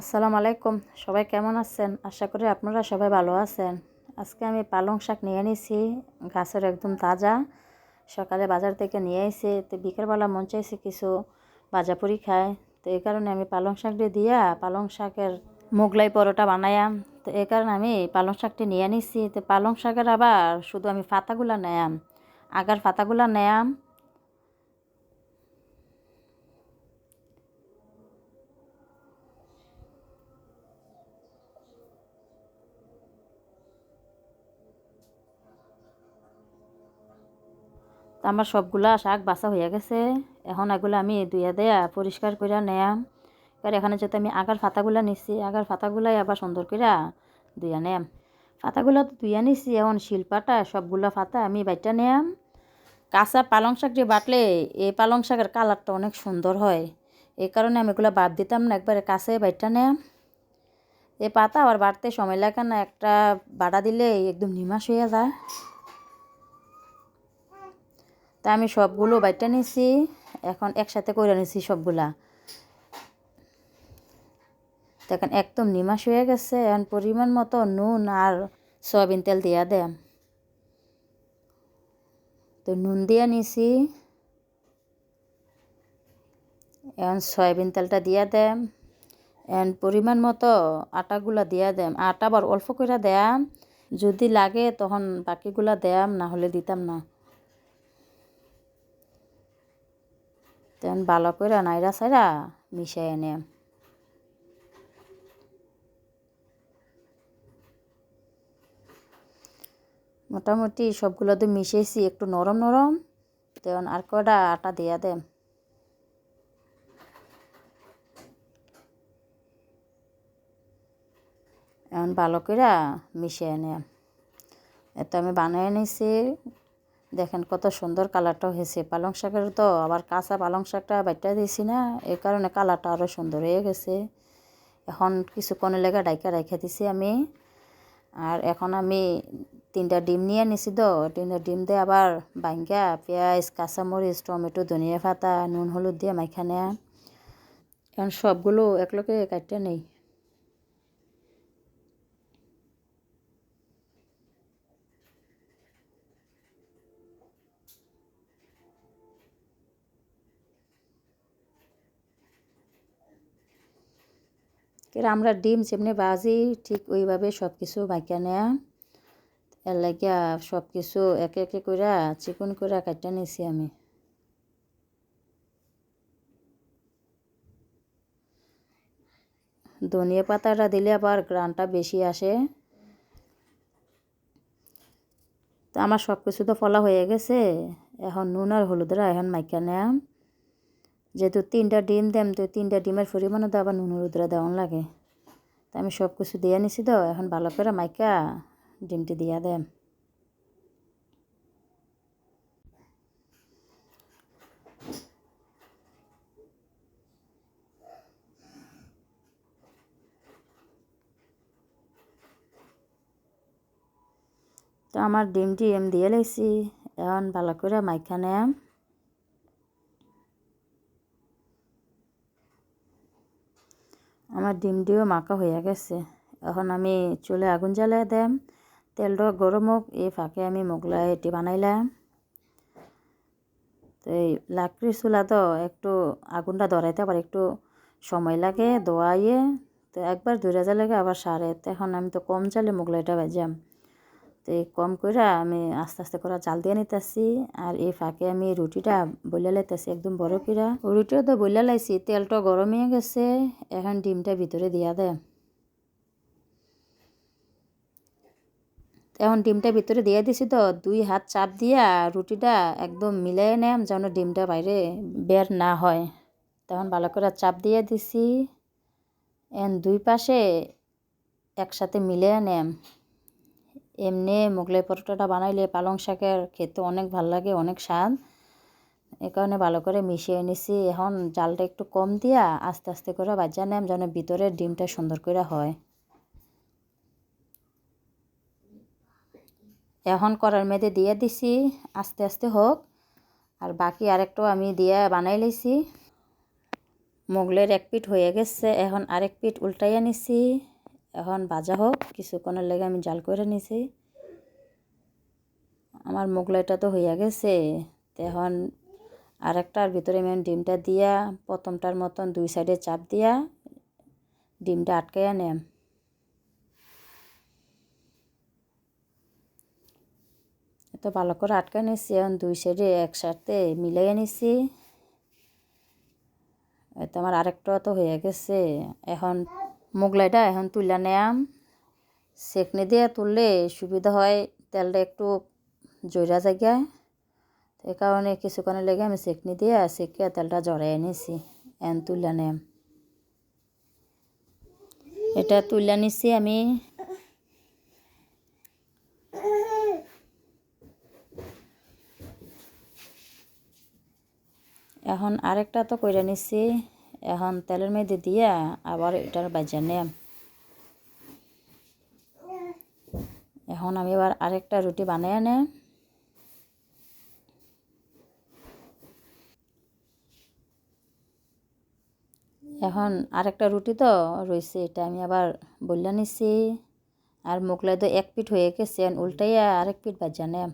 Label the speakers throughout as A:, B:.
A: আসসালামু আলাইকুম। সবাই কেমন আছেন? আশা করি আপনারা সবাই ভালো আছেন। আজকে আমি পালং শাক নিয়ে নিয়েছি গাছের একদম তাজা। সকালে বাজার থেকে নিয়ে এসে তো বিকেলবেলা মন চাইছে কিছু ভাজাপুরি খায় তো এই কারণে আমি পালং শাকটি দিয়া পালং শাকের মোগলাই পরোটা বানায়াম তো এই কারণে আমি পালং শাকটি নিয়ে নিছি তো পালং শাকের আবার শুধু আমি পাতাগুলা নেয়াম, আগার পাতাগুলা নেয়াম। আমার সবগুলা শাক বাসা হয়ে গেছে। এখন এগুলো আমি দুইয়া দেয়া পরিষ্কার করে নেয়াম আর এখানে যাতে আমি আগার ফাতাগুলা নিছি, আগার ফাতাগুলাই আবার সুন্দর করে দুইয়া নেয়াম। ফাতাগুলো তো দুইয়া নিছি, এখন শিল্পাটা সবগুলো ফাতা আমি বাইটা নেয়াম। কাঁচা পালং শাক দিয়ে বাটলে, এই পালং শাকের কালারটা অনেক সুন্দর হয়। এই কারণে আমি এগুলো বাদ দিতাম না, একবারে কাছে বাইটা নেয়াম। এ পাতা আবার বাড়তে সময় লাগে না, একটা বাটা দিলে একদম নিমাস হয়ে যায়। তা আমি সবগুলো বাইটা নিছি, এখন একসাথে করে নিছি সবগুলা। দেখেন, একদম নিমাস হয়ে গেছে, এখন পরিমাণ মতো নুন আর সয়াবিন তেল দিয়া দেম। তো নুন দিয়ে নিছি, এখন সয়াবিন তেলটা দিয়া দেম, এখন পরিমাণ মতো আটাগুলা দিয়া দেম। আটা আবার অল্প করে দেয়াম যদি লাগে তখন বাকিগুলা দেয়াম না হলে দিতাম না। তেমন ভালো করে নাইরা সাইরা মিশাই এনে মোটামুটি সবগুলো তো মিশিয়েছি একটু নরম নরম তেমন আর কটা আটা দিয়া দেন এখন ভালো করে মিশিয়ে এনে এত আমি বানিয়ে নিছি দেখেন কত সুন্দর কালারটা হয়েছে। পালং শাকের তো আবার কাঁচা পালং শাকটা বাইটা দিয়েছি না এই কারণে কালারটা আরও সুন্দর হয়ে গেছে। এখন কিছুক্ষণের লেগে ডাইকা রাখা দিছি আমি। আর এখন আমি তিনটা ডিম নিয়ে নিছি তো, তিনটা ডিম দিয়ে আবার বাঙ্গা পেঁয়াজ, কাঁচামরিচ, টমেটো, ধনিয়া পাতা, নুন, হলুদ দিয়ে মাইখা নেয়া। এখন সবগুলো একলগে কাটতে নেই। আমরা ডিম যেমনি বাজি ঠিক ওইভাবে সব কিছু মাইকা নেয়া এর লাগিয়া সব কিছু একে একে করে চিকন করে কাটতে নিছি আমি ধনিয়া পাতাটা দিলে আবার গ্রানটা বেশি আসে তো আমার সব কিছু তো ফলা হয়ে গেছে এখন নুন আর হলুদরা এখন মাইকা নেয়া যেহেতু তিনটা ডিম দেম তো তিনটা ডিমের পরিমাণও তো আবার নুন হলুদরা দেওয়ান লাগে। তা আমি সব কিছু দিয়ে নিছি তো, এখন ভালো করে মাইকা ডিমটি দিয়া দেম। তো আমার ডিমটি এম দিয়ে লাইছি, এখন ভালো করে মাইখা নেম আমার ডিমটিও মাখা হয়ে গেছে। এখন আমি চুলে আগুন জ্বালিয়ে দেম তেলটা গরম হোক এই ফাঁকে আমি মোগলাই এটি বানাইলাম। তো এই লাকড়ির চুলা তো একটু আগুনটা ধরাইতে আবার একটু সময় লাগে দোয়াইয়ে তো একবার দূরে লাগে আবার সারে। তো এখন আমি তো কম চালে মোগলাইটা বাজাম তো কম করে আমি আস্তে আস্তে করে চাল দিয়ে নিতেছি। আর এই ফাঁকে আমি রুটিটা বইলে লাইতেছি, একদম বড় কিরা রুটিও তো বইলে লাইছি, তেলটা গরম হয়ে গেছে, এখন ডিমটা ভিতরে দিয়া দেয় এখন ডিমটা ভিতরে দিয়ে দিছি তো, দুই হাত চাপ দিয়া রুটিটা একদম মিলাই নেম যেন ডিমটা বাইরে বের না হয়। তখন ভালো করে চাপ দিয়ে দিছি, এন দুই পাশে একসাথে মিলে নেম। এমনি মোগলাই পরোটাটা বানাইলে পালং শাকের খেতে অনেক ভালো লাগে, অনেক স্বাদ। এ কারণে ভালো করে মিশিয়ে নিছি। এখন জালটা একটু কম দিয়া আস্তে আস্তে করে বাজা নেম যেন ভিতরের ডিমটা সুন্দর করে হয়। এখন করার মেয়েদের দিয়ে দিছি, আস্তে আস্তে হোক। আর বাকি আরেকটাও আমি দিয়ে বানাই লইছি মোগলের এক পিঠ হয়ে গেছে, এখন আরেক পিঠ উল্টাইয়া নিছি। এখন ভাজা হোক, কিছুক্ষণের লেগে আমি জাল করে নিছি। আমার মোগলাইটা তো হইয়া গেছে। এখন আরেকটার ভিতরে আমি ডিমটা দিয়া, প্রথমটার মতন দুই সাইডে চাপ দিয়া ডিমটা আটকাইয়া নেম। তো ভালো করে আটকা নিছি, এখন দুই সাইডে একসাথে মিলাইয়া নিছি। তো আমার আরেকটা তো হয়ে গেছে। এখন মোগলাইটা এখন তুলে নেয়াম। সেকনি দিয়ে তুললে সুবিধা হয়, তেলটা একটু জৈরা জায়গায়। এই কারণে কিছুক্ষণের লেগে আমি সেকনি দিয়ে সেকে তেলটা জড়াই নিছি এন তুলে নেম এটা তুলে নিছি আমি। এখন আরেকটা তো কইরা নিছি। এখন তেলের মধ্যে দিয়া আবার এটার বাজা নেম এখন আমি এবার আরেকটা রুটি বানিয়ে নেম এখন আরেকটা রুটি তো রয়েছে, এটা আমি আবার বললা নিছি। আর মোগলাই তো এক পিঠ হয়ে গেছে, উল্টাইয়া আরেক পিঠ বাজা নেম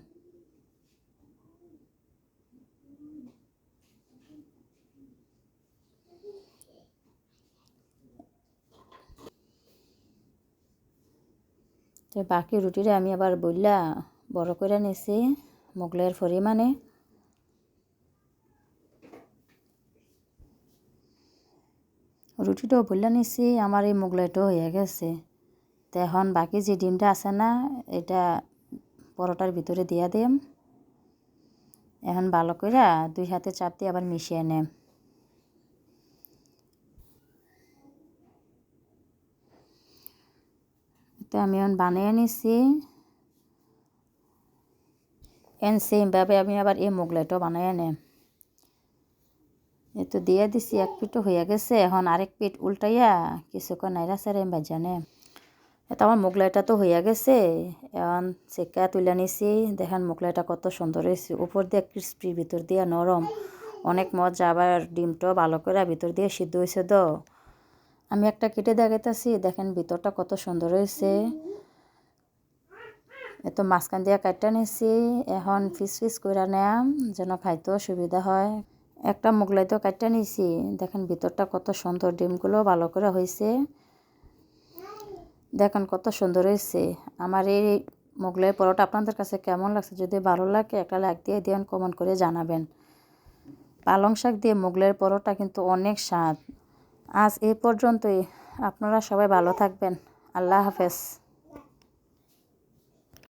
A: তো বাকি রুটিটা আমি আবার বললা বড় করে নিছি, মোগলাইয়ের পরিমাণে। রুটিটাও বললা নিছি, আমার এই মোগলাইটাও হয়ে গেছে। তো এখন বাকি যে ডিমটা আছে না, এটা পরোটার ভিতরে দিয়া দিম। এখন ভালো করে দুই হাতে চাপ দিয়ে আবার মিশিয়ে নেম। তো আমি এখন বানিয়ে নিছি এন সেমভাবে আমি আবার এই মোগলাইটাও বানিয়ে নেম তো দিয়ে দিছি, এক পিঠও হয়ে গেছে। এখন আরেক পিঠ উল্টাইয়া কিছুক্ষণ নাইরা সারে নেম এটা আমার মোগলাইটা তো হইয়া গেছে। এখন চেকা তুলে নিছি দেখেন মোগলাইটা কত সুন্দর হয়েছে। উপর দিয়ে ক্রিস্পি ভিতর দিয়ে নরম। অনেক মজা, আবার ডিমটাও ভালো করে ভিতর দিয়ে সিদ্ধ হয়েছে তো। আমি একটা কেটে দেখাইতেছি, দেখেন ভিতরটা কত সুন্দর হয়েছে। এত মাঝখান দিয়ে কাটটা নিয়েছি এখন ফিস ফিস করে নেয়াম যেন খাইতেও সুবিধা হয়। একটা মোগলাই তো কাটটা নিছি, দেখেন ভিতরটা কত সুন্দর ডিমগুলো ভালো করে হয়েছে দেখেন কত সুন্দর হয়েছে আমার এই মোগলাই পরোটা আপনাদের কাছে কেমন লাগছে যদি ভালো লাগে একটা লাইক দিয়ে দিন কমেন্ট করে জানাবেন। পালং শাক দিয়ে মোগলাইয়ের পরোটা কিন্তু অনেক স্বাদ। আজ এই পর্যন্তই। আপনারা সবাই ভালো থাকবেন। আল্লাহ হাফেজ।